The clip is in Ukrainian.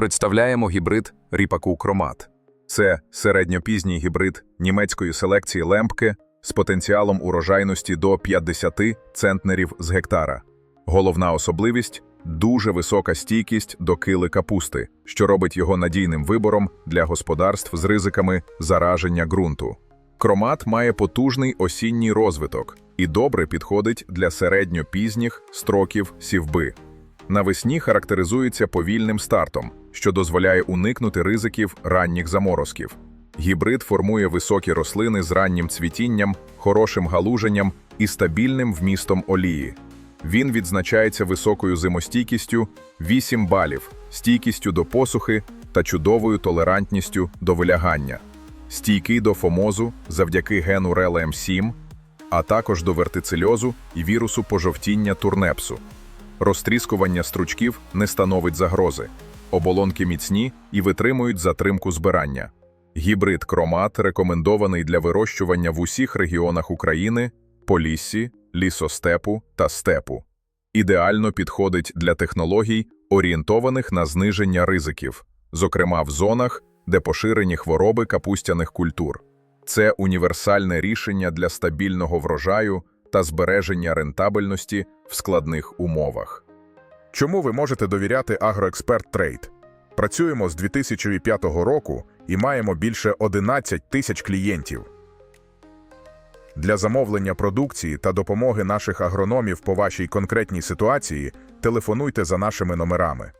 Представляємо гібрид ріпаку кромат. Це середньопізній гібрид німецької селекції лемпки з потенціалом урожайності до 50 центнерів з гектара. Головна особливість дуже висока стійкість до кили капусти, що робить його надійним вибором для господарств з ризиками зараження ґрунту. Кромат має потужний осінній розвиток і добре підходить для середньопізніх строків сівби. Навесні характеризується повільним стартом, що дозволяє уникнути ризиків ранніх заморозків. Гібрид формує високі рослини з раннім цвітінням, хорошим галуженням і стабільним вмістом олії. Він відзначається високою зимостійкістю 8 балів, стійкістю до посухи та чудовою толерантністю до вилягання, стійкий до фомозу завдяки гену RELM7, а також до вертицельозу і вірусу пожовтіння турнепсу. Розтріскування стручків не становить загрози. Оболонки міцні і витримують затримку збирання. Гібрид кромат рекомендований для вирощування в усіх регіонах України, поліссі, лісостепу та степу. Ідеально підходить для технологій, орієнтованих на зниження ризиків, зокрема в зонах, де поширені хвороби капустяних культур. Це універсальне рішення для стабільного врожаю та збереження рентабельності в складних умовах. Чому ви можете довіряти Агроексперт Трейд? Працюємо з 2005 року і маємо більше 11 тисяч клієнтів. Для замовлення продукції та допомоги наших агрономів по вашій конкретній ситуації телефонуйте за нашими номерами.